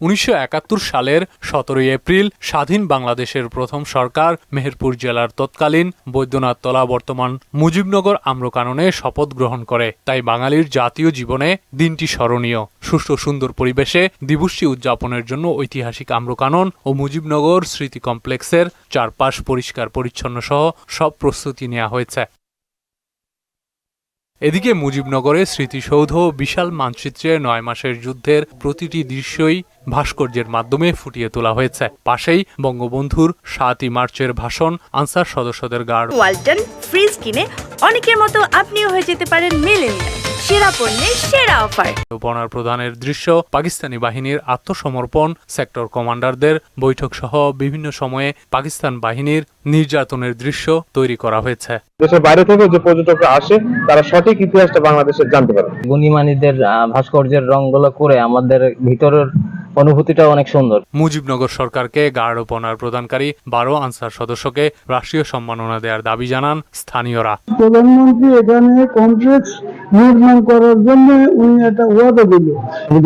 উনিশশো একাত্তর সালের সতেরোই এপ্রিল স্বাধীন বাংলাদেশের প্রথম সরকার মেহেরপুর জেলার তৎকালীন বৈদ্যনাথ তলা বর্তমান মুজিবনগর আম্রকাননে শপথ গ্রহণ করে। তাই বাঙালির জাতীয় জীবনে দিনটি স্মরণীয়। সুষ্ঠু সুন্দর পরিবেশে দিবসটি উদযাপনের জন্য ঐতিহাসিক আম্রকানন ও মুজিবনগর স্মৃতি কমপ্লেক্সের চারপাশ পরিষ্কার পরিচ্ছন্ন সহ সব প্রস্তুতি নেওয়া হয়েছে। এদিকে মুজিবনগরের স্মৃতিসৌধ বিশাল মানচিত্রে নয় মাসের যুদ্ধের প্রতিটি দৃশ্যই ভাস্কর্যের মাধ্যমে ফুটিয়ে তোলা হয়েছে। পাশেই বঙ্গবন্ধুর সাতই মার্চের ভাষণ আনসার সদস্যদের গার্ড ওয়ালটন ফ্রিজ কিনে অনেকের মতো আপনিও হয়ে যেতে পারেন মিলেনিয়াল। সেরা পণ্যের সেরা অফার। উপনার প্রধানের দৃশ্য পাকিস্তানি বাহিনীর আত্মসমর্পণ সেক্টর কমান্ডারদের বৈঠক সহ বিভিন্ন সময়ে পাকিস্তান বাহিনীর নির্যাতনের দৃশ্য তৈরি করা হয়েছে। দেশের বাইরে থেকে যে পর্যটকরা আসে তারা সঠিক ইতিহাসটা বাংলাদেশের জানতে পারে। গুণীমানীদের ভাস্কর্যের রংগুলো করে আমাদের ভিতরের অনুভূতিটা অনেক সুন্দর। মুজিবনগর সরকারকে গার্ড উপনার প্রদানকারী বারো আনসার সদস্যকে রাষ্ট্রীয় সম্মাননা দেওয়ার দাবি জানান স্থানীয়রা। প্রধানমন্ত্রী এখানে কমপ্লেক্স নির্মাণ করার জন্য উনি একটা ওয়াদা দিল।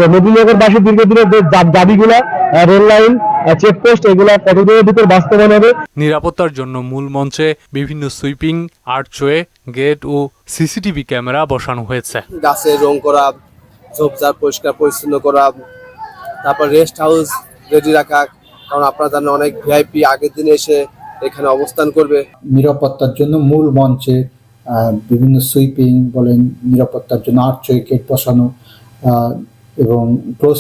নবীনগরবাসী দীর্ঘদিনের যে দা- দাবিগুলা রেল লাইন চেকপোস্ট এগুলা কতদিনের ভিতর বাস্তবায়ন হবে? নিরাপত্তার জন্য মূল মঞ্চে বিভিন্ন সুইপিং আর্চওয়ে গেট ও সিসিটিভি ক্যামেরা বসানো হয়েছে। গাছে রং করা ঝোপঝাড় পরিষ্কার পরিচ্ছন্ন করা তারপর রেস্ট হাউস রেডি রাখা কারণ আপনারা জানেন অনেক ভিআইপি আগের দিনে এসে এখানে অবস্থান করবে। নিরাপত্তার জন্য মূল মঞ্চে বিভিন্ন সুইপিং বলেন নিরাপত্তার জন্য আর্চ উইকেট বসানো এবং close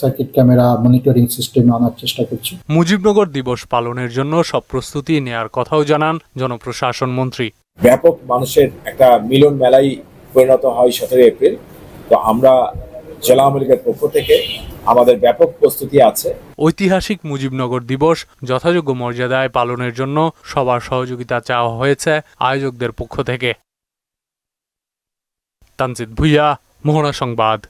circuit camera monitoring system আনার চেষ্টা করছি। মুজিবনগর দিবস পালনের জন্য সব প্রস্তুতি নেয়ার কথাও জানান জনপ্রশাসন মন্ত্রী। ব্যাপক মানুষের একটা মিলন মেলাই পরিণত হয় সতেরো এপ্রিল। তো আমরা জেলা আওয়ামী লীগের পক্ষ থেকে আমাদের ব্যাপক প্রস্তুতি আছে। ঐতিহাসিক মুজিবনগর দিবস যথাযোগ্য মর্যাদায় পালনের জন্য সবার সহযোগিতা চাওয়া হয়েছে আয়োজকদের পক্ষ থেকে। তানজিদ ভুইয়া, মোহনা সংবাদ।